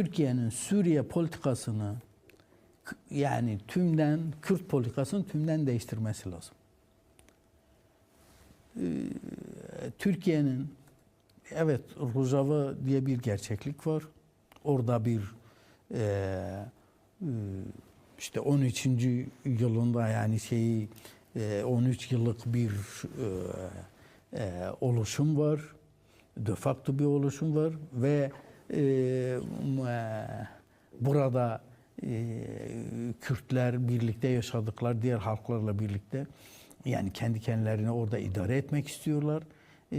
Türkiye'nin Suriye politikasını yani tümden Kürt politikasını tümden değiştirmesi lazım. Ee, Türkiye'nin evet Rojava diye bir gerçeklik var. Orada bir e, e, işte 13. yılında yani şeyi e, 13 yıllık bir e, e, oluşum var. De facto bir oluşum var ve e, m- e, burada e, Kürtler birlikte yaşadıklar diğer halklarla birlikte yani kendi kendilerini orada idare etmek istiyorlar. E,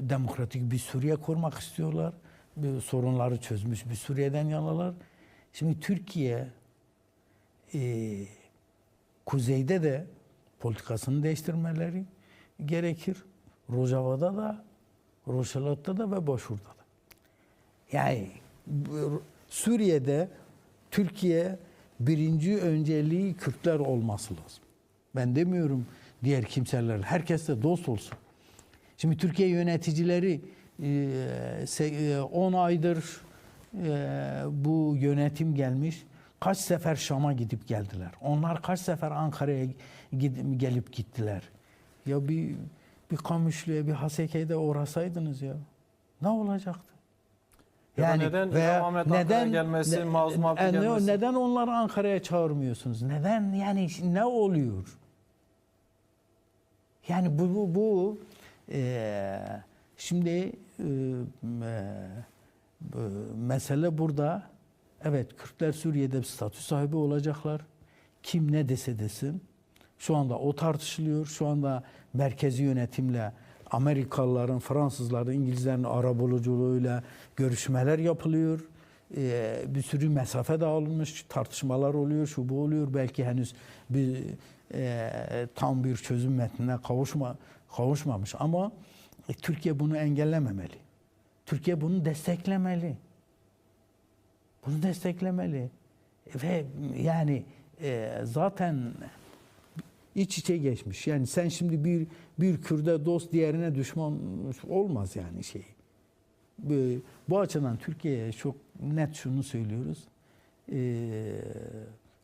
demokratik bir Suriye kurmak istiyorlar. Bir sorunları çözmüş bir Suriye'den yanalar. Şimdi Türkiye e, kuzeyde de politikasını değiştirmeleri gerekir. Rojava'da da, Roşalat'ta da ve Boşur'da da. Yani Suriye'de Türkiye birinci önceliği Kürtler olması lazım. Ben demiyorum diğer kimseler. Herkes de dost olsun. Şimdi Türkiye yöneticileri 10 aydır e, bu yönetim gelmiş. Kaç sefer Şam'a gidip geldiler. Onlar kaç sefer Ankara'ya gelip gittiler. Ya bir bir Kamışlı'ya, bir Haseke'de uğrasaydınız ya. Ne olacaktı? Ya da neden İmam Ahmet Ankara'ya gelmesi, Mazlum Abdi e, ne- gelmesi? Neden onları Ankara'ya çağırmıyorsunuz? Neden? Yani ne oluyor? Yani bu bu, bu e, şimdi e, e, mesele burada. Evet Kürtler Suriye'de bir statü sahibi olacaklar. Kim ne dese desin. Şu anda o tartışılıyor. Şu anda merkezi yönetimle Amerikalıların, Fransızların, İngilizlerin arabuluculuğuyla görüşmeler yapılıyor. Ee, bir sürü mesafe dağılmış, tartışmalar oluyor, şu bu oluyor. Belki henüz bir e, tam bir çözüm metnine kavuşma kavuşmamış ama e, Türkiye bunu engellememeli. Türkiye bunu desteklemeli. Bunu desteklemeli. Ve yani e, zaten iç içe geçmiş. Yani sen şimdi bir bir Kürde dost diğerine düşman olmaz yani şey. Bu, açıdan Türkiye'ye çok net şunu söylüyoruz. Ee,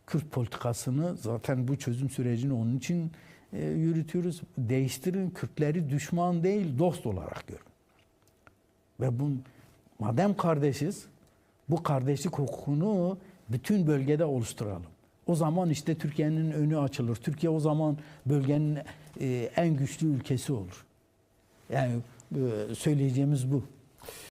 Kürt politikasını zaten bu çözüm sürecini onun için e, yürütüyoruz. Değiştirin Kürtleri düşman değil dost olarak görün. Ve bu madem kardeşiz bu kardeşlik hukukunu bütün bölgede oluşturalım. O zaman işte Türkiye'nin önü açılır. Türkiye o zaman bölgenin e, en güçlü ülkesi olur. Yani e, söyleyeceğimiz bu.